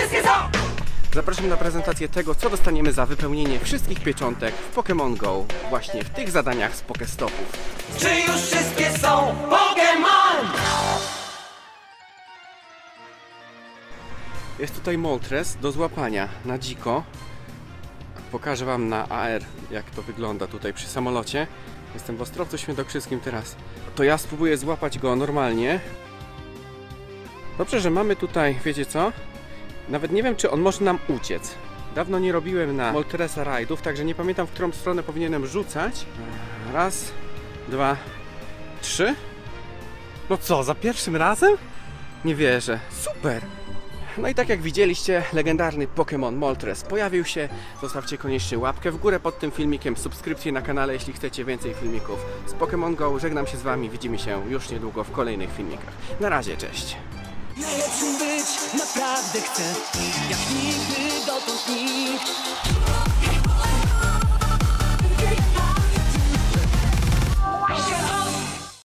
wszystkie są! Zapraszam na prezentację tego, co dostaniemy za wypełnienie wszystkich pieczątek w Pokémon Go właśnie w tych zadaniach z Pokestopów. Czy już wszystkie są Pokémon? Jest tutaj Moltres do złapania na dziko. Pokażę Wam na AR, jak to wygląda tutaj przy samolocie. Jestem w Ostrowcu Świętokrzyskim teraz. To ja spróbuję złapać go normalnie. Dobrze, że mamy tutaj, wiecie co? Nawet nie wiem, czy on może nam uciec. Dawno nie robiłem na Moltresa rajdów, także nie pamiętam, w którą stronę powinienem rzucać. Raz, dwa, trzy. No co, za pierwszym razem? Nie wierzę. Super! No i tak jak widzieliście, legendarny Pokémon Moltres pojawił się. Zostawcie koniecznie łapkę w górę pod tym filmikiem, subskrypcję na kanale, jeśli chcecie więcej filmików z Pokémon Go. Żegnam się z Wami, widzimy się już niedługo w kolejnych filmikach. Na razie, cześć! Najlepszym być naprawdę chcę. Jak nigdy dotąd nikt